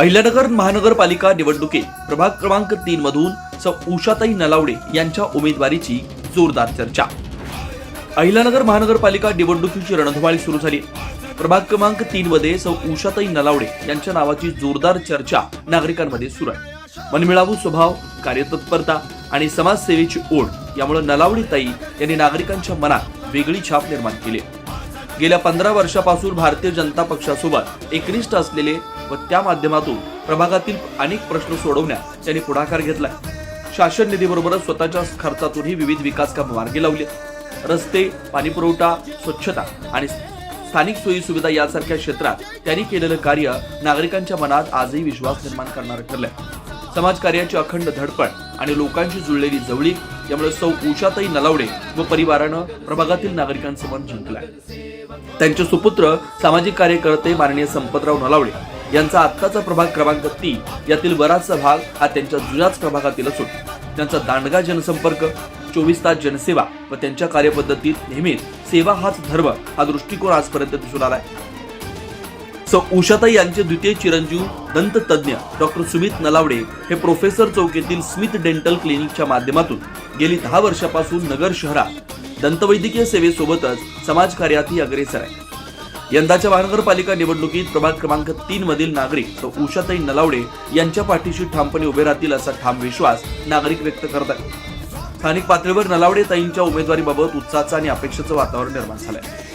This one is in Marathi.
अहिल्यानगर महानगरपालिका निवडणुकीत प्रभाग क्रमांक तीन मधून सौ. उषाताई नलावडे यांच्या उमेदवारीची जोरदार चर्चा. अहिल्यानगर महानगरपालिका निवडणुकीची रणधुमाळी सुरू झाली. प्रभाग क्रमांक तीन मध्ये सौ. उषाताई नलावडे यांच्या नावाची जोरदार चर्चा नागरिकांमध्ये सुरू आहे. मनमिळावू स्वभाव कार्यतत्परता आणि समाजसेवेची ओढ यामुळे नलावडी ताई यांनी नागरिकांच्या मनात वेगळी छाप निर्माण केली. गेल्या पंधरा वर्षापासून भारतीय जनता पक्षासोबत एकनिष्ठ असलेले व त्या माध्यमातून प्रभागातील अनेक प्रश्न सोडवण्यात त्यांनी पुढाकार घेतलाय. शासन निधीबरोबरच स्वतःच्या खर्चातूनही विविध विकास काम मार्गी लावले रस्ते पाणीपुरवठा स्वच्छता आणि स्थानिक सोयी सुविधा यासारख्या क्षेत्रात त्यांनी केलेलं कार्य नागरिकांच्या मनात आजही विश्वास निर्माण करणारं ठरलंय. समाजकार्याची अखंड धडपड आणि लोकांशी जुळलेली जवळीक यामुळे सौ उषाताई नलावडे व परिवारानं प्रभागातील नागरिकांचं मन जिंकलंय. त्यांचे सुपुत्र सामाजिक कार्यकर्ते माननीय संपतराव नलावडे यांचा आत्ताचा प्रभाग क्रमांक तीन यातील बराचसा भाग हा त्यांच्या जुन्याच प्रभागातील असून त्यांचा दांडगा जनसंपर्क चोवीस तास जनसेवा व त्यांच्या कार्यपद्धतीत नेहमीच सेवा हाच धर्म हा दृष्टिकोन आजपर्यंत दिसून आलाय. सो. उषाताई यांचे द्वितीय चिरंजीव दंत डॉक्टर सुमित नलावडे हे प्रोफेसर चौकीतील स्मिथ डेंटल क्लिनिकच्या माध्यमातून गेली दहा वर्षापासून नगर शहरात दंतवैद्यकीय सेवेसोबतच समाजकार्यातही अग्रेसर आहे यंदाच्या महानगरपालिका निवडणुकीत प्रभाग क्रमांक तीन मधील नागरिक तो उषाताई नलावडे यांच्या पाठीशी ठामपणे उभे राहतील असा ठाम विश्वास नागरिक व्यक्त करत आहेत. स्थानिक पातळीवर नलावडे ताईंच्या उमेदवारीबाबत उत्साहाचं आणि अपेक्षेचं वातावरण निर्माण झालंय.